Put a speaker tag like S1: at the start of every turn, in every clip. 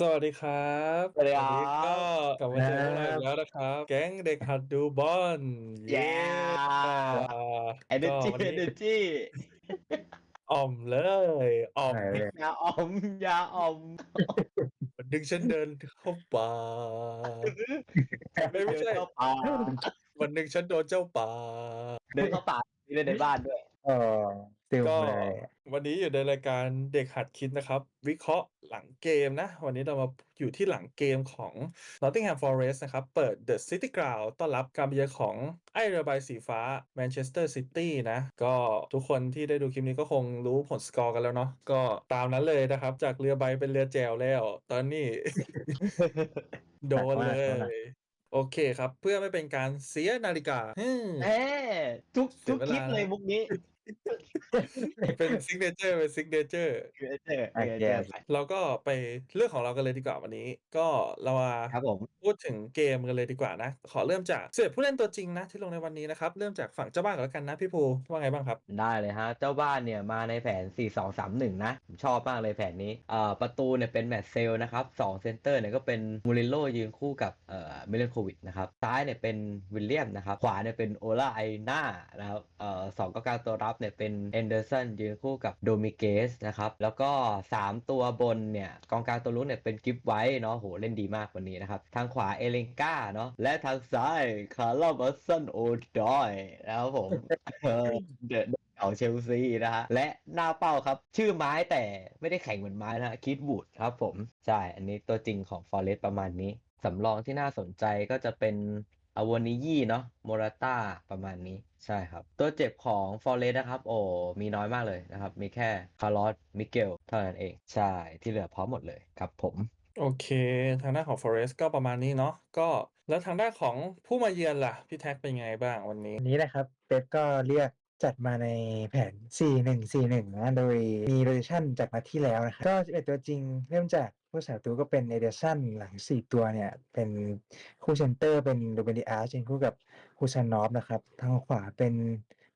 S1: สวัสดีครับ
S2: สวัสดี
S1: วั
S2: คนรั
S1: นี้ก็
S2: บ
S1: กลับมาเจอพวกเราอีกแล้วนะครับ แก๊งเด็กหัดดูบอลเย้
S2: Yeah
S1: ก็
S2: Energy
S1: วันนี้
S2: Energy
S1: อ่อมเลยอ่อม
S3: เออ
S2: ยาอมยาอม
S1: วันหนึ่งฉันเดินเข้าป่า ไม่ไม่ใช่
S2: เดินเข้าป่า
S1: วันหนึ่งฉันโดนเจ้าป่า
S2: เดินเข้าป่ามีเล่นในบ้านด้วย
S3: เออ ติว
S1: ก็
S3: เลย
S1: วันนี้อยู่ในรายการเด็กหัดคิดนะครับ วิเคราะห์หลังเกมนะ วันนี้เรามาอยู่ที่หลังเกมของ Nottingham Forest นะครับ เปิด The City Ground ต้อนรับการมาเยือนของไอ้เรือใบสีฟ้า Manchester City นะ ก็ทุกคนที่ได้ดูคลิปนี้ก็คงรู้ผลสกอร์กันแล้วเนาะก็ตามนั้นเลยนะครับ จากเรือใบเป็นเรือแจวแล้ว ตอนนี้ โดนเลย โอเคครับ เพื่อไม่เป็นการเสียนาฬิกาฮึ่ม
S2: แหมทุก
S1: เสีย
S2: ทุก
S1: เว
S2: คลิป
S1: ลา
S2: เลยมุกนี้
S1: เป็นซิกเนเจอร์เป็นซิกเนเจอร์
S2: เจอเจอ
S3: โอเค
S2: เจอ
S1: เราก็ไปเรื่องของเรากันเลยดีกว่าวันนี้ ก็เรามา
S2: ครับผม
S1: พูดถึงเกมกันเลยดีกว่านะ ขอเริ่มจากเสือผู้เล่นตัวจริงนะ ที่ลงในวันนี้นะครับ เริ่มจากฝั่งเจ้าบ้านก่อนแล้วกันนะพี่ภูว่าไงบ้างครับ
S2: ได้เลยฮะ เจ้าบ้านเนี่ยมาในแผน 4-2-3-1 นะผมชอบมากเลยแผนนี้เอ่อประตูเนี่ยเป็นแมตช์เซลนะครับ2เซนเตอร์เนี่ยก็เป็นมูริโลยืนคู่กับเอ่อมิเลนโควิดนะครับซ้ายเนี่ยเป็นวิลเลียมนะครับขวาเนี่ยเป็นโอลาไอนานะครับเอ่อสองกองกลางตัวรับเนี่ยเป็นเอนเดอร์สันยืนคู่กับโดมิเกสนะครับแล้วก็ 3 ตัวบนเนี่ยกองกลางตัวรุ้นเนี่ยเป็นกิฟไว้เนาะโหเล่นดีมากวันนี้นะครับทางขวาเอเลนกาเนาะและทางซ้ายคาร์ลบัสซันโอดอยนะครับผมเออดอะของเชลซีนะฮะและหน้าเป้าครับ ชื่อไม้แต่ไม่ได้แข็งเหมือนไม้นะฮะคิดวูดครับผม ใช่ อันนี้ตัวจริงของฟอเรสประมาณนี้สำรองที่น่าสนใจก็จะเป็น อวานิยี่เนาะโมราต้าประมาณนี้ใช่ครับ ตัวเจ็บของฟอเรสต์นะครับ โอ้มีน้อยมากเลยนะครับ มีแค่คาร์ลอสมิเกลเท่านั้นเอง ใช่ ที่เหลือพร้อมหมดเลยครับผม
S1: โอเค ทางด้านของ Forest ก็ประมาณนี้เนาะก็แล้วทางด้านของผู้มาเยือนล่ะ พี่แท็กเป็นไงบ้างวันนี้
S3: วันนี้นะครับเป๊ปก็เรียกจัดมาในแผน 4-1-4-1 นะ โดยมีโรเทชันจากนัดที่แล้วนะครับก็11ตัวจริงเริ่มจาก ผู้สาประตูก็เป็นเอเดอร์สันหลัง4ตัวเนี่ย เป็นคู่เซนเตอร์เป็นโรเบนดิอาร์ชคู่กับฮูซานอฟนะครับ ทางขวาเป็น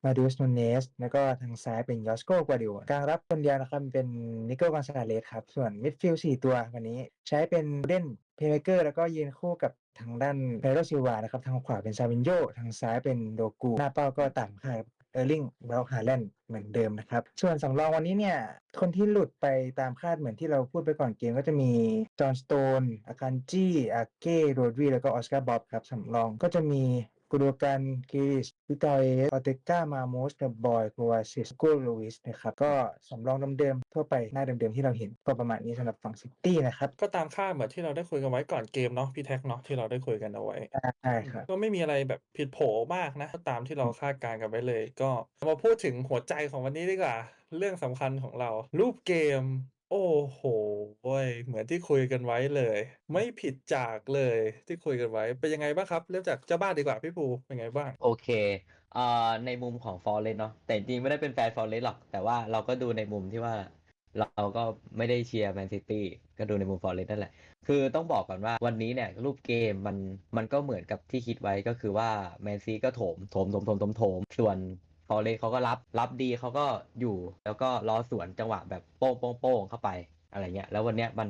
S3: มาดูสโนเนส แล้วก็ทางซ้ายเป็นยอสโกกวาดิโอกลางรับคนเดียวนะครับ เป็นนิโก้กอนซาเลสครับ ส่วนมิดฟิลด์4ตัววันนี้ใช้เป็นเล่นเพย์เมเกอร์แล้วก็ยืนคู่กับทางด้านเปโรซิวานะครับ ทางขวาเป็นซาวินโยทางซ้ายเป็นโดกู หน้าเป้าก็ต่างค่าย เออร์ลิงเบลฮาแลนด์เหมือนเดิมนะครับ ส่วนสำรองวันนี้เนี่ย คนที่หลุดไปตามคาดเหมือนที่เราพูดไปก่อนเกมก็จะมีจอห์นสโตนอาคันจี้อาเก้โรดวีแล้วก็ออสการ์บ๊อบครับสำรองก็จะมี กูโดกันกิริสวิตอเอสออเตก้ามาโมสกับบอยโควาซิสโกลูวิสนะครับ ก็สำรองเดิมๆทั่วไปหน้าเดิมๆที่เราเห็นก็ประมาณนี้สำหรับฝั่งซิตี้นะครับ
S1: ก็ตามคาดเหมือนที่เราได้คุยกันไว้ก่อนเกมเนาะพี่แท็กเนาะที่เราได้คุยกันเอาไว้
S3: ใช่ครับ
S1: ก็ไม่มีอะไรแบบผิดโผมากนะ ตามที่เราคาดการณ์กันไว้เลย ก็มาพูดถึงหัวใจของวันนี้ดีกว่า เรื่องสำคัญของเรารูปเกม โอ้โหเว้ยเหมือนที่คุยกันไว้เลย ไม่ผิดจากเลยที่คุยกันไว้ เป็นยังไงบ้างครับ เริ่มจากเจ้าบ้านดีกว่าพี่ภูเป็นไงบ้าง
S2: โอเคเอ่อในมุมของฟอร์เรสเนาะ แต่จริงๆไม่ได้เป็นแฟนฟอร์เรสหรอก แต่ว่าเราก็ดูในมุมที่ว่า เราก็ไม่ได้เชียร์แมนซิตี้ ก็ดูในมุมฟอร์เรสนั่นแหละ คือต้องบอกก่อนว่าวันนี้เนี่ยรูปเกมมันมันก็เหมือนกับที่คิดไว้ก็คือว่าแมนซีก็โถมโถมโถมโถมโถมโถมส่วน ฟอร์เรสเขาก็รับรับดีเขาก็อยู่ แล้วก็รอสวนจังหวะแบบโป้งโป้งโป้งเข้าไปอะไรเงี้ยแล้ววันเนี้ยมัน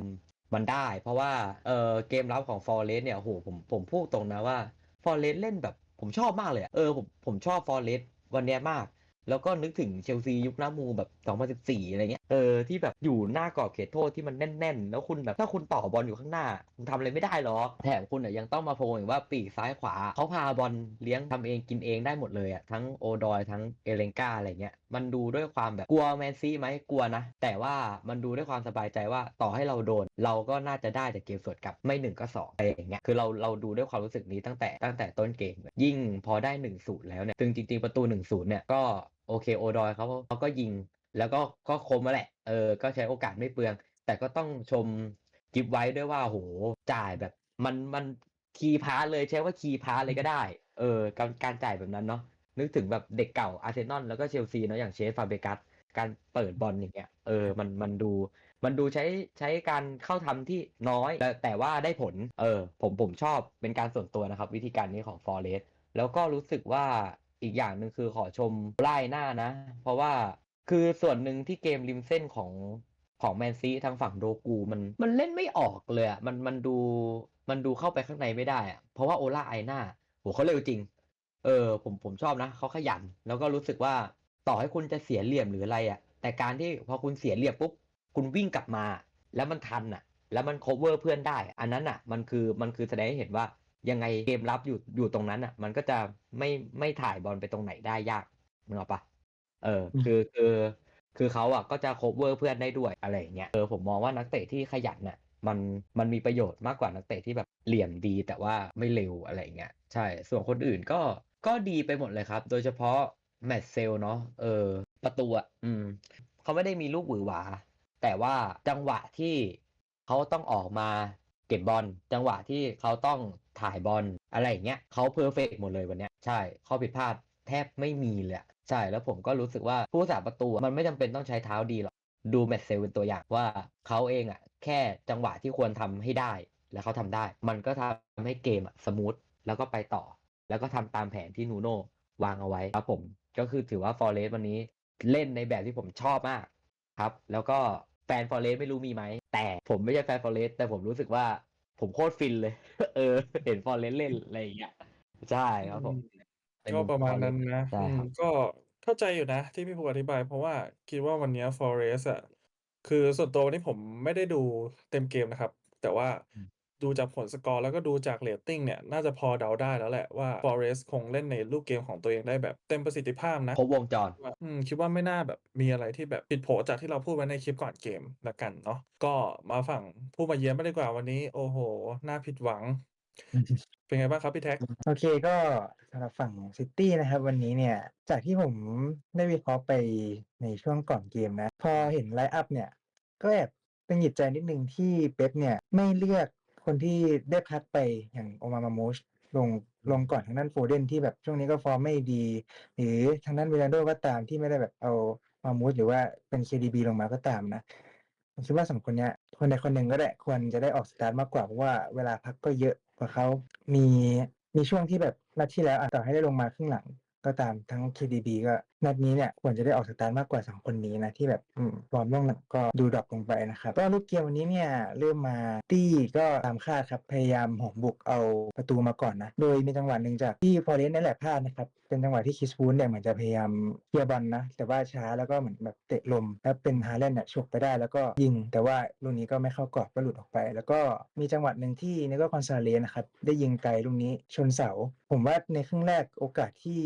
S2: มันได้ เพราะว่าเออเกมรับของฟอร์เรสเนี่ยโหผมผมพูดตรงนะว่าฟอร์เรสเล่นแบบผมชอบมากเลยอเออผมผมชอบฟอร์เรสวันเนี้ยมาก แล้วก็นึกถึงเชลซียุคหน้ามูแบบ 2014 อะไรเงี้ย เออ ที่แบบอยู่หน้ากรอบเขตโทษที่มันแน่นๆ แล้วคุณแบบถ้าคุณต่อบอลอยู่ข้างหน้า คุณทำอะไรไม่ได้หรอกแถมคุณอะยังต้องมาโพงอีกว่าปีกซ้ายขวา เขาพาบอลเลี้ยงทำเองกินเองได้หมดเลยอะ ทั้งโอดอยทั้งเอเลนกาอะไรเงี้ย มันดูด้วยความแบบกลัวแมนซี่ไหมกลัวนะ แต่ว่ามันดูด้วยความสบายใจว่าต่อให้เราโดน เราก็น่าจะได้จากเกมสวนกลับไม่หนึ่งก็สองอะไรอย่างเงี้ย คือเราเราดูด้วยความรู้สึกนี้ตั้งแต่ตั้งแต่ต้นเกมยยิ่งพอได้1นศูนย์แล้วเนี่ย ซึ่งจริงๆประตู1นศูนย์เนี่ยก็ โอเคโอดอยเขาเขาก็ยิง แล้วก็ก็คมมาแหละ เออ ก็ใช้โอกาสไม่เปลือง แต่ก็ต้องชมกิฟไว้ด้วยว่าโหจ่ายแบบ มันมันคีย์พาเลยใช้ว่าคีย์พาเลยก็ได้ เออ การการจ่ายแบบนั้นเนาะนึกถึงแบบเด็กเก่าอาร์เซนอลแล้วก็เชลซีเนาะอย่างเชฟฟาเบกัสการเปิดบอลอย่างเงี้ยเออมันมันดู มันดูใช้ใช้การเข้าทำที่น้อย แต่แต่ว่าได้ผล เออ ผมผมชอบเป็นการส่วนตัวนะครับ วิธีการนี้ของฟอร์เรสแล้วก็รู้สึกว่า อีกอย่างหนึ่งคือขอชมไล่หน้านะ เพราะว่าคือส่วนหนึ่งที่เกมริมเส้นของของแมนซีทางฝั่งโดกูมันมันเล่นไม่ออกเลยอะมันมันดูมันดูเข้าไปข้างในไม่ได้อะเพราะว่าโอล่าไอหน่าโหเขาเร็วจริง เออ ผมผมชอบนะเขาขยัน แล้วก็รู้สึกว่าต่อให้คุณจะเสียเหลี่ยมหรืออะไรอะ แต่การที่พอคุณเสียเหลี่ยมปุ๊บคุณวิ่งกลับมา แล้วมันทันอะ แล้วมัน cover เพื่อนได้ อันนั้นอะ มันคือมันคือแสดงให้เห็นว่า ยังไงเกมรับอยู่อยู่ตรงนั้นอะ มันก็จะไม่ไม่ถ่ายบอลไปตรงไหนได้ยากนึกออกปะเออ
S3: อืม
S2: คือคือคือเขาอะก็จะ cover เพื่อนได้ด้วยอะไรอย่างเงี้ยเออผมมองว่านักเตะที่ขยันน่ะมันมันมีประโยชน์มากกว่านักเตะที่แบบเหลี่ยมดีแต่ว่าไม่เร็วอะไรอย่างเงี้ยใช่ ส่วนคนอื่นก็ก็ดีไปหมดเลยครับ โดยเฉพาะแมตช์เซลเนาะเออ ประตูอะอืมเขาไม่ได้มีลูกหวือหวา แต่ว่าจังหวะที่เขาต้องออกมาเก็บบอลจังหวะที่เขาต้อง ถ่ายบอลอะไรอย่างเงี้ยเขาเพอร์เฟกหมดเลยวันเนี้ยใช่ข้อผิดพลาดแทบไม่มีเลยใช่แล้วผมก็รู้สึกว่าผู้รักษาประตูมันไม่จำเป็นต้องใช้เท้าดีหรอกดูแมตช์เซลเป็นตัวอย่างว่าเขาเองอะแค่จังหวะที่ควรทำให้ได้ แล้วเขาทำได้ มันก็ทำให้เกมอะสมูทแล้วก็ไปต่อ แล้วก็ทำตามแผนที่นูโน่วางเอาไว้ครับผมก็คือถือว่าฟอร์เรสวันนี้เล่นในแบบที่ผมชอบมากครับ แล้วก็แฟนฟอร์เรสไม่รู้มีไหมแต่ผมไม่ใช่แฟนฟอร์เรสแต่ผมรู้สึกว่า ผมโคตรฟินเลย เออ เห็นฟอร์เรสเล่นอะไรอย่างเงี้ยใช่ครับผมใน
S1: ก็
S2: มุม
S1: ประมาณ
S2: Forest
S1: นั้นนะ
S2: ใช่
S1: อืม
S2: ครับ
S1: ก็เข้าใจอยู่นะที่พี่ภูอธิบาย เพราะว่าคิดว่าวันเนี้ย Forest อะคือส่วนตัววันนี้ผมไม่ได้ดูเต็มเกมนะครับ แต่ว่า
S2: อืม
S1: ดูจากผลสกอร์แล้วก็ดูจากเรตติ้งเนี่ย น่าจะพอเดาได้แล้วแหละว่า Forest คงเล่นในรูปเกมของตัวเองได้แบบเต็มประสิทธิภาพนะ
S2: ครบวงจร
S1: ว่าอืมคิดว่าไม่น่าแบบมีอะไรที่แบบผิดโผจากที่เราพูดไว้ในคลิปก่อนเกมละกันเนาะก็มาฝั่งผู้มาเยือนบ้างดีกว่าวันนี้ โอ้โหน่าผิดหวังเป็นไงบ้างครับพี่แท็ก
S3: โอเคก็สำหรับฝั่งซิตี้นะครับ วันนี้เนี่ย จากที่ผมได้วิเคราะห์ไปในช่วงก่อนเกมนะ พอเห็นไลน์อัพเนี่ย ก็แอบเป็นหงิดใจนิดนึงที่เป๊ปเนี่ย ไม่เลือก คนที่ได้พักไปอย่างโอมามามูชลงลงก่อนทางด้านโฟเดนที่แบบช่วงนี้ก็ฟอร์มไม่ดี หรือทางด้านวิลาโดก็ตามที่ไม่ได้แบบเอามามูชหรือว่าเป็น KDB ลงมาก็ตามนะผมคิดว่าสองคนเนี้ยคนใดคนหนึ่งก็ได้ควรจะได้ออกสตาร์ทมากกว่าเพราะว่าเวลาพักก็เยอะกว่าเขามีมีช่วงที่แบบนัดที่แล้วอะต่อให้ได้ลงมาครึ่งหลัง ก็ตามทั้ง KDB ก็นัดนี้เนี่ยควรจะได้ออกสตาร์ทมากกว่าสองคนนี้นะ ที่แบบอืมฟอร์มล่วงหลังก็ดูดรอปลงไปนะครับก็ลูกเกมวันนี้เนี่ยเริ่มมาตี้ก็ตามคาดครับ พยายามห่มบุกเอาประตูมาก่อนนะ โดยมีจังหวะหนึ่งจากที่ฟอร์เรสต์นั่นแหละพลาดนะครับเป็นจังหวะที่คิสฟูนเนี่ยเหมือนจะพยายามเคลียร์บอลนะ แต่ว่าช้าแล้วก็เหมือนแบบเตะลม แล้วเป็นฮาเลนเนี่ยฉกไปได้แล้วก็ยิง แต่ว่าลูกนี้ก็ไม่เข้ากรอบก็หลุดออกไป แล้วก็มีจังหวะหนึ่งที่เนโกคอนซาเลสนะครับได้ยิงไกลลูกนี้ชนเสา ผมว่าในครึ่งแรกโอกาสที่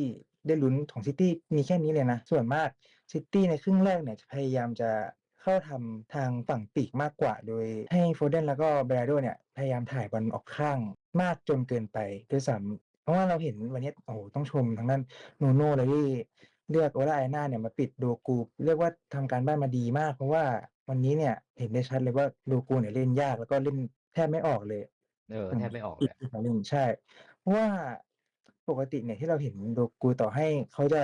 S3: ได้ลุ้นของซิตี้มีแค่นี้เลยนะ ส่วนมากซิตี้ในครึ่งแรกเนี่ยจะพยายามจะเข้าทำทางฝั่งปีกมากกว่า โดยให้โฟเดนแล้วก็เบรโดเนี่ยพยายามถ่ายบอลออกข้างมากจนเกินไปด้วยซ้ำ ราะว่าเราเห็นวันนี้โอ้โหต้องชมทางด้านนูโน่เลยที่เลือกโอลาไอน่าเนี่ยมาปิดโดกู เรียกว่าทำการบ้านมาดีมาก เพราะว่าวันนี้เนี่ยเห็นได้ชัดเลยว่าโดกูเนี่ยเล่นยากแล้วก็เล่นแทบไม่ออกเลย
S2: เออแทบไม่ออกเล
S3: อี
S2: ย
S3: กอีกหนึ่งใช่เพราะว่าปกติเนี่ยที่เราเห็นโดกูต่อให้เขาจะ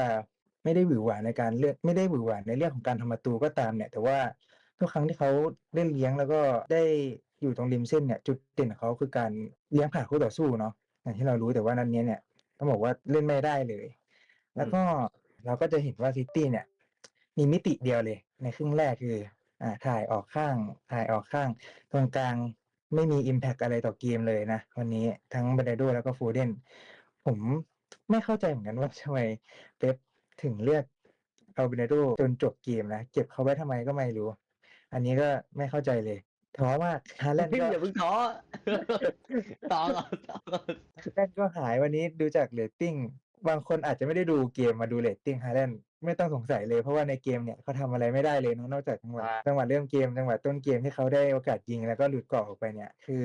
S3: ไม่ได้หวือหวาในการเลือกไม่ได้หวือหวาในเรื่องของการทำประตูก็ตามเนี่ย แต่ว่าทุกครั้งที่เขาเล่นเลี้ยงแล้วก็ได้อยู่ตรงริมเส้นเนี่ย จุดเด่นของเขาคือการเลี้ยงผ่านคู่ต่อสู้เนาะ อย่างที่เรารู้แต่ว่านัดนี้เนี่ยต้องบอกว่าเล่นไม่ได้เลย แล้วก็เราก็จะเห็นว่าซิตี้เนี่ย มีมิติเดียวเลย ในครึ่งแรกคือ อ่าถ่ายออกข้าง ถ่ายออกข้าง ตรงกลางไม่มี Impact อะไรต่อเกมเลยนะ วันนี้ทั้งเบรโดแล้วก็โฟเดนผมไม่เข้าใจเหมือนกันว่าทำไมเป๊ปถึงเลือกเอาเบรโดจนจบเกมนะ เก็บเขาไว้ทำไมก็ไม่รู้ อันนี้ก็ไม่เข้าใจเลย ท้อมากฮาแลนด์
S2: พี่
S3: ก็
S2: อย่าเพิ่งท้อต่อก่อนต่อก่อน
S3: ฮาแลนด์ก็หายวันนี้ดูจากเรตติ้งบางคนอาจจะไม่ได้ดูเกมมาดูเรตติ้งฮาแลนด์ไม่ต้องสงสัยเลยเพราะว่าในเกมเนี่ยเขาทำอะไรไม่ได้เลยเนอะนอกจากจังหวะจังหวะเริ่มเกมจังหวะต้นเกมที่เขาได้โอกาสยิงแล้วก็หลุดกรอบออกไปเนี่ย คือ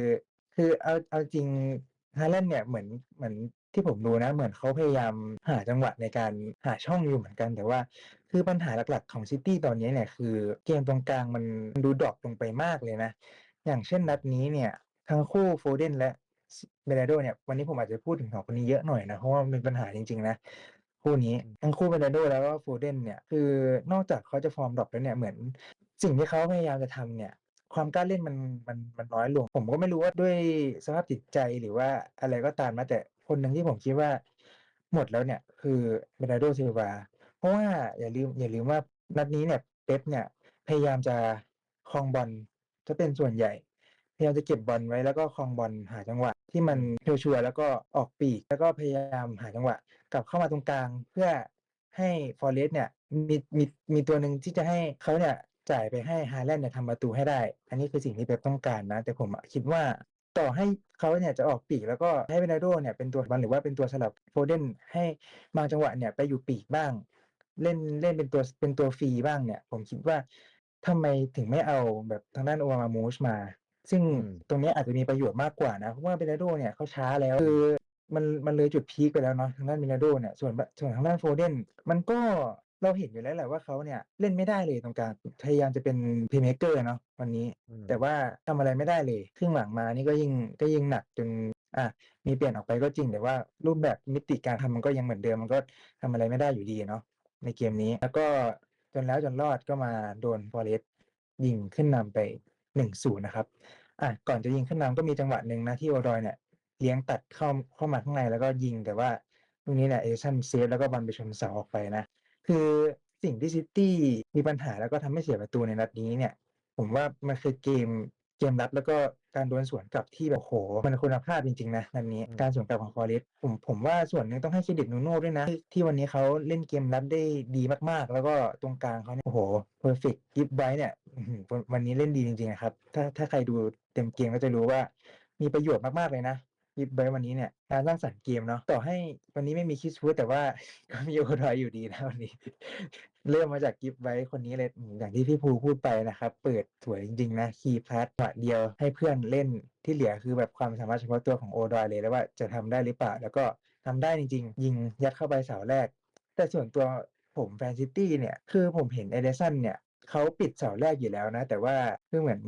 S3: คือเอาเอาจริงฮาแลนด์เนี่ยเหมือนเหมือนที่ผมดูนะ เหมือนเขาพยายามหาจังหวะในการหาช่องอยู่เหมือนกัน แต่ว่า คือปัญหาหลักๆของซิตี้ตอนนี้เนี่ย คือเกมตรงกลางมันดูดรอปลงไปมากเลยนะ อย่างเช่นนัดนี้เนี่ยทั้งคู่โฟเดนและเบรโดเนี่ยวันนี้ผมอาจจะพูดถึงสองคนนี้เยอะหน่อยนะ เพราะว่ามันเป็นปัญหาจริง ๆ นะ คู่นี้ทั้งคู่เบรโดแล้วก็โฟเดนเนี่ย คือนอกจากเขาจะฟอร์มดรอปแล้วเนี่ยเหมือน สิ่งที่เขาพยายามจะทำเนี่ย ความกล้าเล่นมันมันมันน้อยลง ผมก็ไม่รู้ว่าด้วยสภาพจิตใจหรือว่าอะไรก็ตามนะแต่คนหนึ่งที่ผมคิดว่าหมดแล้วเนี่ย คือเบรโดซิลวา เพราะว่าอย่าลืมอย่าลืมว่านัดนี้เนี่ยเป๊ปเนี่ย พยายามจะครองบอลจะเป็นส่วนใหญ่ พยายามจะเก็บบอลไว้แล้วก็ครองบอลหาจังหวะ ที่มันชัวร์แล้วก็ออกปีก แล้วก็พยายามหาจังหวะ กลับเข้ามาตรงกลางเพื่อให้ฟอเรสต์เนี่ยมีมีมีตัวหนึ่งที่จะให้เขาเนี่ยจ่ายไปให้ฮาแลนด์เนี่ยทำประตูให้ได้ อันนี้คือสิ่งที่เป๊ปต้องการนะ แต่ผมคิดว่าต่อให้เขาเนี่ยจะออกปีกแล้วก็ให้เบนาโดเนี่ยเป็นตัวบอลหรือว่าเป็นตัวสลับโฟเดนให้บางจังหวะเนี่ยไปอยู่ปีกบ้าง เล่นเล่นเป็นตัวเป็นตัวฟรีบ้างเนี่ย ผมคิดว่าทำไมถึงไม่เอาแบบทางด้านโอมามูชมา ซึ่ง
S2: อืม
S3: ตรงเนี้ยอาจจะมีประโยชน์มากกว่านะ เพราะว่าเบนาโดเนี่ยเขาช้าแล้วคือมันมันเลยจุดพีคไปแล้วเนาะทางด้านเบนาโดเนี่ยส่วนส่วนทางด้านโฟเดนมันก็เราเห็นอยู่แล้วแหละว่าเขาเนี่ยเล่นไม่ได้เลยตรงกลางพยายามจะเป็นเพย์เมเกอร์เนาะวันนี้
S2: อืม
S3: แต่ว่าทำอะไรไม่ได้เลยครึ่งหลังมานี่ก็ยิ่งก็ยิ่งหนักจนอะมีเปลี่ยนออกไปก็จริงแต่ว่ารูปแบบมิติการทำมันก็ยังเหมือนเดิมมันก็ทำอะไรไม่ได้อยู่ดีเนาะ ในเกมนี้ แล้วก็จนแล้วจนรอดก็มาโดนฟอเรสยิงขึ้นนำไปหนึ่งศูนย์นะครับอะก่อนจะยิงขึ้นนำก็มีจังหวะหนึ่งนะที่โอรอยเนี่ยเลี้ยงตัดเข้าเข้ามาข้างในแล้วก็ยิงแต่ว่าตรงนี้เนี่ยเอเดชันเซฟแล้วก็บอลไปชนเสาออกไปนะ คือสิ่งที่ซิตี้มีปัญหาแล้วก็ทำให้เสียประตูในนัดนี้เนี่ย ผมว่ามันคือเกม เกมรับแล้วก็การดวลสวนกลับที่แบบโห มันคุณภาพจริงๆนะนัดนี้
S2: อืม
S3: การสวนกลับของฟอเรสผมผมว่าส่วนหนึ่งต้องให้เครดิตนูโน่ด้วยนะที่ที่วันนี้เขาเล่นเกมรับได้ดีมากๆ แล้วก็ตรงกลางเขาเนี่ยโอ้โหเพอร์เฟกต์ยิบไว้เนี่ยอื้อหือวันวันนี้เล่นดีจริงๆอะครับ ถ้าถ้าใครดูเต็มเกมก็จะรู้ว่ามีประโยชน์มากๆเลยนะ ยิบไว้วันนี้เนี่ยการสร้างสรรค์เกมเนาะต่อให้วันนี้ไม่มีคิสฟูดแต่ว่าก็มีโอดอยอยู่ดีนะวันนี้ เริ่มมาจากกิฟไว้คนนี้เลยอย่างที่พี่ภูพูดไปนะครับ เปิดสวยจริงๆนะคีย์พลัสหวะเดียวให้เพื่อนเล่นที่เหลือคือแบบความสามารถเฉพาะตัวของโอดอยเลยแล้วว่าจะทำได้หรือเปล่า แล้วก็ทำได้จริง ๆ ยิงยัดเข้าไปเสาแรก แต่ส่วนตัวผมแฟนซิตี้เนี่ย คือผมเห็นเอเดสันเนี่ยเขาปิดเสาแรกอยู่แล้วนะ แต่ว่าคือเหมือน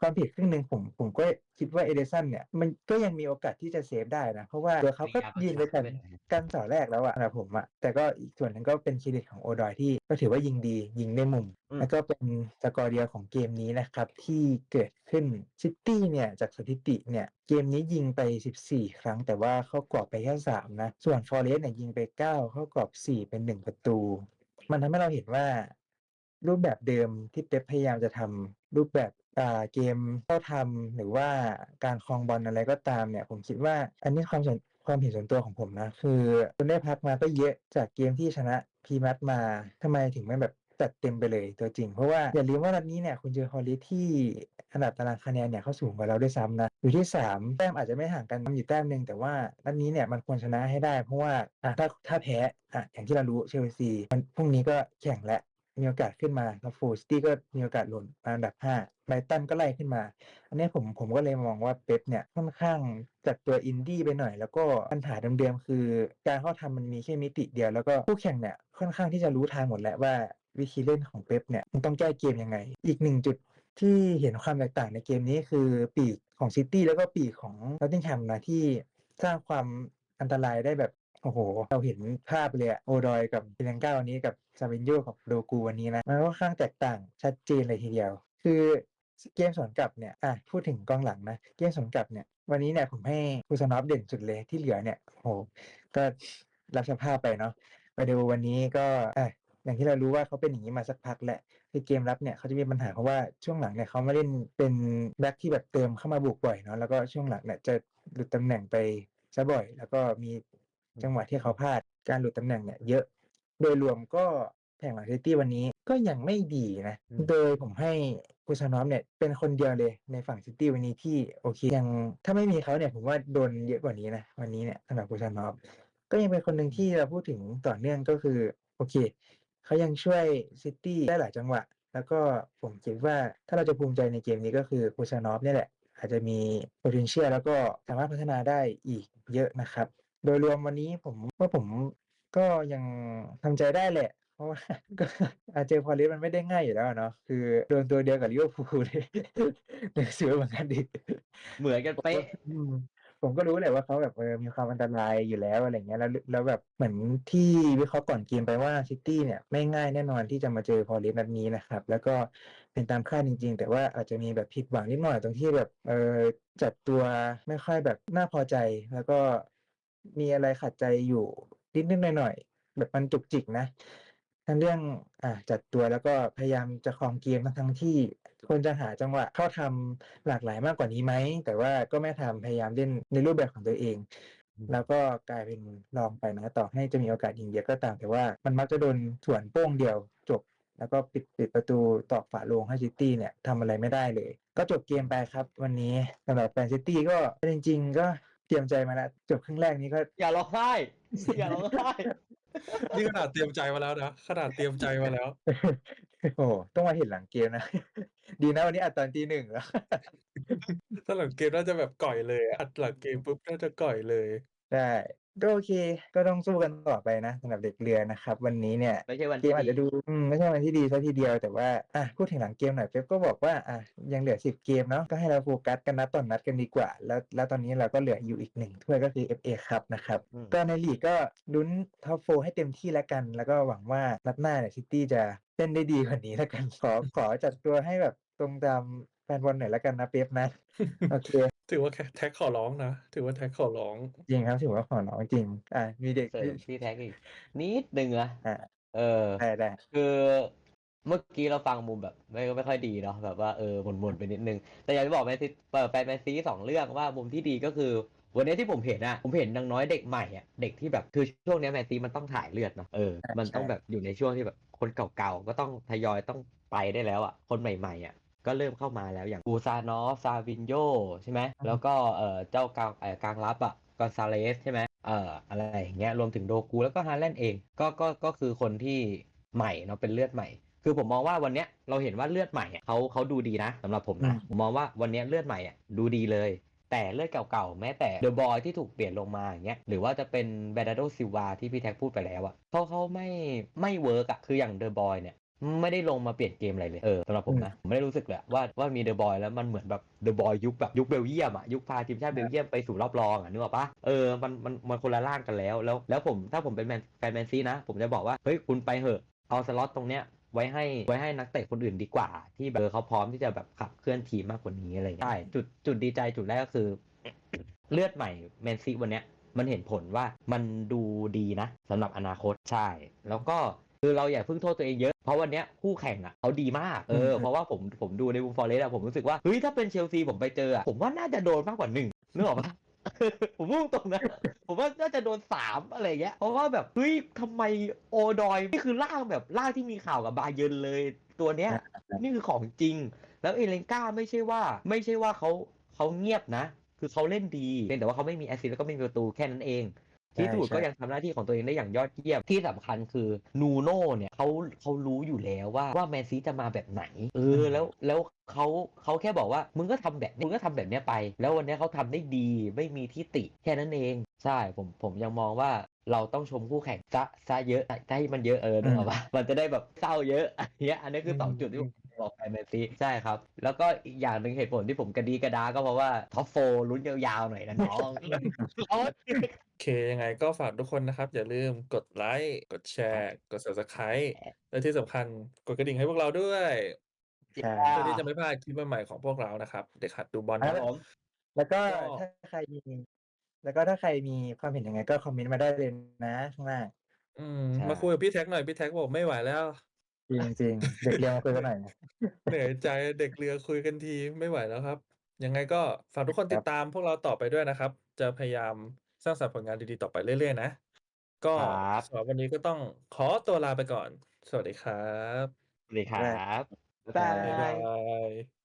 S3: ความผิดครึ่งหนึ่งผมผมก็คิดว่าเอเดสันเนี่ยมันก็ยังมีโอกาสที่จะเซฟได้นะ เพราะว่าตัวเขาก็
S2: พยายาม
S3: ยืนไปกัน
S2: ไม่ได้
S3: กันเสาแรกแล้วอะสำหรับผมอะแต่ก็อีกส่วนหนึงก็เป็นเครดิตของโอดอยที่ก็ถือว่ายิงดียิงได้มุม
S2: อืม
S3: แล้วก็เป็นสกอร์เดียวของเกมนี้นะครับ ที่เกิดขึ้นซิตี้เนี่ยจากสถิติเนี่ยเกมนี้ยิงไป 14 ครั้ง แต่ว่าเข้ากรอบไปแค่3นะส่วนฟอเรสเนี่ยยิงไป 9 เข้ากรอบ 4 เป็น 1 ประตู มันทำให้เราเห็นว่ารูปแบบเดิมที่เป๊ปพยายามจะทำรูปแบบ อ่าเกมเข้าทำหรือว่าการครองบอลอะไรก็ตามเนี่ย ผมคิดว่าอันนี้ความส่วนความเห็นส่วนตัวของผมนะ คือคุณได้พักมาก็เยอะจากเกมที่ชนะพีมัดมาทำไมถึงไม่แบบจัดเต็มไปเลยตัวจริง เพราะว่าอย่าลืมว่านัดนี้เนี่ยคุณเจอฮอลลีที่อันดับตารางคะแนนเนี่ยเขาสูงกว่าเราด้วยซ้ำนะอยู่ที่ 3 แต้มอาจจะไม่ห่างกันอยู่แต้มหนึ่งแต่ว่านัดนี้เนี่ยมันควรชนะให้ได้ เพราะว่าถ้าถ้าแพ้อะอย่างที่เรารู้เชลซีมันพรุ่งนี้ก็แข่งแล้ว มีโอกาสขึ้นมาแล้วฟูสตี้ก็มีโอกาสหล่นมาอันดับ5ไบรตันก็ไล่ขึ้นมา อันนี้ผมผมก็เลยมองว่าเป๊ปเนี่ยค่อนข้างจัดตัวอินดี้ไปหน่อย แล้วก็ปัญหาเดิมๆคือ การเข้าทำมันมีแค่มิติเดียวแล้วก็คู่แข่งเนี่ยค่อนข้างที่จะรู้ทางหมดแล้วว่าวิธีเล่นของเป๊ปเนี่ยมันต้องแก้เกมยังไง อีกหนึ่งจุดที่เห็นความแตกต่างในเกมนี้คือปีกของซิตี้แล้วก็ปีกของนอตติงแฮมนะที่สร้างความอันตรายได้แบบ โอ้โห เราเห็นภาพเลยอะโอดอยกับพิลังก้าวันนี้กับซาบินโยกับโดกูวันนี้นะ มันค่อนข้างแตกต่างชัดเจนเลยทีเดียว คือเกมสวนกลับเนี่ยอะพูดถึงกองหลังนะ เกมสวนกลับเนี่ย วันนี้เนี่ยผมให้คูซานอฟเด่นสุดเลยที่เหลือเนี่ยโอ้โหก็รับสภาพไปเนาะไปดูวันนี้ก็อะอย่างที่เรารู้ว่าเขาเป็นอย่างนี้มาสักพักแหละคือเกมรับเนี่ยเขาจะมีปัญหาเพราะว่าช่วงหลังเนี่ยเขามาเล่นเป็นแบ็คที่แบบเติมเข้ามาบุกบ่อยเนาะแล้วก็ช่วงหลังเนี่ยจะหลุดตำแหน่งไปซะบ่อย แล้วก็มี จังหวะที่เขาพลาดการหลุดตำแหน่งเนี่ยเยอะ โดยรวมก็แข่งหลังซิตี้วันนี้ก็ยังไม่ดีนะ
S2: อืม
S3: โดยผมให้กุชานอฟเนี่ยเป็นคนเดียวเลยในฝั่งซิตี้วันนี้ที่โอเคยังถ้าไม่มีเขาเนี่ยผมว่าโดนเยอะกว่านี้นะ วันนี้เนี่ยสำหรับกุชานอฟก็ยังเป็นคนหนึ่งที่เราพูดถึงต่อเนื่องก็คือโอเคเขายังช่วยซิตี้ได้หลายจังหวะ แล้วก็ผมคิดว่าถ้าเราจะภูมิใจในเกมนี้ก็คือกุชานอฟเนี่ยแหละอาจจะมี potential แล้วก็สามารถพัฒนาได้อีกเยอะนะครับ โดยรวมวันนี้ผมว่าผมก็ยังทำใจได้แหละ เพราะว่าก็อาเจอพอลิสมันไม่ได้ง่ายอยู่แล้วอะเนาะคือโดนตัวเดียวกับลิเวอร์พูลเลยเดือดเสือเหมือนกันดิ
S2: เหมือนกันเป๊ะ
S3: อืมผมก็รู้แหละว่าเขาแบบเออมีความอันตรายอยู่แล้วอะไรเงี้ยแล้วแล้วแบบเหมือนที่วิเคราะห์ก่อนเกมไปว่าซิตี้เนี่ยไม่ง่ายแน่นอนที่จะมาเจอพอลิสนัดนี้นะครับ แล้วก็เป็นตามคาดจริง ๆ แต่ว่าอาจจะมีแบบผิดหวังนิดหน่อยตรงที่แบบเออจัดตัวไม่ค่อยแบบน่าพอใจแล้วก็ มีอะไรขัดใจอยู่นิดนิดหน่อยๆแบบมันจุกจิกนะทั้งเรื่องอ่าจัดตัวแล้วก็พยายามจะครองเกมทั้งๆที่ควรจะหาจังหวะเข้าทำหลากหลายมากกว่านี้ไหมแต่ว่าก็ไม่ทำพยายามเล่นในรูปแบบของตัวเอง
S2: อืม
S3: แล้วก็กลายเป็นรองไปนะต่อให้จะมีโอกาสยิงเยอะก็ตาม แต่ว่ามันมักจะโดนสวนโป้งเดียวจบ แล้วก็ปิดปิดประตูตอกฝาโลงให้ซิตี้เนี่ยทำอะไรไม่ได้เลย ก็จบเกมไปครับ วันนี้สำหรับแฟนซิตี้ก็จริง ๆ ก็ เตรียมใจมาแล้วจบครึ่งแรกนี้ก็
S2: อย่าร้องไห้อย่าร้องไห้
S1: นี่ขนาดเตรียมใจมาแล้วนะขนาดเตรียมใจมาแล้ว
S3: โอ้โหต้องมาเห็นหลังเกมนะ ดีนะวันนี้อัดตอนตีหนึ่งแล้ว
S1: ถ้าหลังเกมน่าจะแบบก่อยเลยอะอัดหลังเกมปุ๊บน่าจะก่อยเลย
S3: ได้ ก็โอเค ก็ต้องสู้กันต่อไปนะสำหรับเด็กเรือนะครับ วันนี้เนี่ย
S2: ไม่ใช่วัน
S3: เก
S2: ที่
S3: มอาจจะ
S2: ดี
S3: ดูอืมไม่ใช่วันที่ดีซะทีเดียวแต่ว่าอะพูดถึงหลังเกมหน่อยเป๊ปก็บอกว่าอะยังเหลือสิบเกมเนาะก็ให้เราโฟกัสกันนัดต่อนนัดกันดีกว่า แล้วแล้วตอนนี้เราก็เหลืออยู่อีกหนึ่งถ้วยก็คือ FA ครับนะครับ
S2: อืม
S3: ก็ในลีกก็ลุ้นท็อปโฟให้เต็มที่แล้วกัน แล้วก็หวังว่านัดหน้าเนี่ยซิตี้จะเล่นได้ดีกว่านี้แล้วกัน ขอขอจัดตัวให้แบบตรงตามแฟนบอลหน่อยแล้วกันนะเป๊ปนะ โอเค
S1: ถือว่าแท็กขอร้องนะ ถือว่าแท็กขอร้อง
S3: จริงครับถือว่าขอน้องจริง อะมีเด็ก
S2: เสริมพี่แท็กอีก นิดนึงนะ
S3: อะ
S2: เออ
S3: ได้ได้
S2: คือเมื่อกี้เราฟังมุมแบบ ไม่ไม่ค่อยดีเนาะแบบว่าเออหม่นๆไปนิดนึง แต่อยากจะบอกแมนซีเปิดแฟนแมนซีสองเรื่องว่ามุมที่ดีก็คือ วันนี้ที่ผมเห็นอะผมเห็นดังน้อยเด็กใหม่อะเด็กที่แบบคือช่วงนี้แมนซีมันต้องถ่ายเลือดเนาะเออมันต้องแบบอยู่ในช่วงที่แบบคนเก่าๆก็ต้องทยอยต้องไปได้แล้วอะคนใหม่ๆอะ ก็เริ่มเข้ามาแล้วอย่างกูซานอฟซาวินโยใช่ไหมแล้วก็เออเจ้ากลางเออกลางรับอะกอนซาเลสใช่ไหมเอออะไรอย่างเงี้ยรวมถึงโดกูแล้วก็ฮาแลนด์เองก็ก็ก็คือคนที่ใหม่เนาะเป็นเลือดใหม่ คือผมมองว่าวันเนี้ยเราเห็นว่าเลือดใหม่อะเขาเขาดูดีนะสำหรับผมนะผมมองว่าวันเนี้ยเลือดใหม่อะดูดีเลยแต่เลือดเก่าๆ แม้แต่เดอะบอยที่ถูกเปลี่ยนลงมาอย่างเงี้ยหรือว่าจะเป็นเบดาโดซิลวาที่พี่แท็กพูดไปแล้วอะเขาเขาไม่ไม่เวิร์กอะคืออย่างเดอะบอยเนี่ย ไม่ได้ลงมาเปลี่ยนเกมอะไรเลยเออสำหรับผมนะผมไม่ได้รู้สึกเลยว่าว่ามีเดอะบอยแล้วมันเหมือนแบบเดอะบอยยุคแบบยุคเบลเยียมอะยุคพาทีมชาติเบลเยียมไปสู่รอบรองอะนึกออกปะเออมันมันมันคนละร่างกันแล้วแล้ว แล้วผมถ้าผมเป็นแมนแฟนแมนซีนะ ผมจะบอกว่าเฮ้ยคุณไปเหอะเอาสล็อตตรงเนี้ยไว้ให้ไว้ให้นักเตะคนอื่นดีกว่า ที่แบบเออเขาพร้อมที่จะแบบขับเคลื่อนทีมมากกว่านี้อะไรอย่างเงี้ยใช่จุดจุดดีใจจุดแรกก็คือ เลือดใหม่แมนซีวันเนี้ยมันเห็นผลว่ามันดูดีนะสำหรับอนาคตใช่ แล้วก็ คือเราอย่าเพิ่งโทษตัวเองเยอะ เพราะวันเนี้ยคู่แข่งอะเขาดีมากเออเพราะว่าผมผมดูในวงฟอร์เรสอะผมรู้สึกว่าเฮ้ยถ้าเป็นเชลซีผมไปเจออะผมว่าน่าจะโดนมากกว่าหนึ่งนึกออกปะผมพูดตรงนะ ผมว่าน่าจะโดนสามอะไรอย่างเงี้ย เพราะว่าแบบ เฮ้ยทำไมโอดอย นี่คือล่างแบบล่างที่มีข่าวกับบาเยิร์นเลย ตัวเนี้ย นี่คือของจริง แล้วเอเลนก้าไม่ใช่ว่า ไม่ใช่ว่าเขาเขาเงียบนะ คือเขาเล่นดีเพียงแต่ว่าเขาไม่มีแอสซิสต์แล้วก็ไม่มีประตูแค่นั้นเอง ที่สุด
S3: ใช่
S2: ก็ยังทำหน้าที่ของตัวเองได้อย่างยอดเยี่ยมที่สำคัญคือนูโน่เนี่ยเขาเขารู้อยู่แล้วว่าว่าแมนซีจะมาแบบไหน เออแล้วแล้วเขาเขาแค่บอกว่ามึงก็ทำแบบนี้มึงก็ทำแบบเนี้ยไป แล้ววันเนี้ยเขาทำได้ดีไม่มีที่ติแค่นั้นเองใช่ผมผมยังมองว่าเราต้องชมคู่แข่งซะซะเยอะซะให้มันเยอะเออนึกออกปะมันจะได้แบบเศร้าเยอะอันเนี้ยอันนี้คือสองจุดที่ผม บอกแฟนแมนซีใช่ครับ แล้วก็อีกอย่างหนึ่งเหตุผลที่ผมกระดีกระดาก็เพราะว่าท็อปโฟลุ้นยาวๆหน่อยนะน้อง
S1: โอเค ยังไงก็ฝากทุกคนนะครับ อย่าลืมกดไลค์กดแชร์ กด Subscribe และที่สำคัญกดกระดิ่งให้พวกเราด้วย
S3: ใช่
S1: เพื่อที่จะไม่พลาดคลิปใหม่ๆของพวกเรานะครับ เด็กหัดดูบอล
S3: ครั
S1: นะ
S3: บ
S2: ผม
S3: แล้วก็
S1: ก็
S3: ถ้าใครมี แล้วก็ถ้าใครมีความเห็นยังไง ก็คอมเมนต์มาได้เลยนะข้างล่าง
S1: อืม
S2: ใช่
S1: มาคุยกับพี่แท็กหน่อยพี่แท็กบอกไม่ไหวแล้ว
S3: จริงจริงๆเด็กเรียนมาคุยกันหน่อยนะ
S1: เหนื่อยใจเด็กเรือคุยกันทีไม่ไหวแล้วครับ ยังไงก็ฝากทุกคน
S3: ครับ
S1: ติดตามพวกเราต่อไปด้วยนะครับ จะพยายามสร้างสรรค์ผลงานดีๆต่อไปเรื่อยๆนะ ก็
S2: ครับ
S1: สำหรับวันนี้ก็ต้องขอตัวลาไปก่อน สวัสดีครับ
S2: สวัสดีครับ
S3: บ๊ายบาย
S1: บ๊ายบาย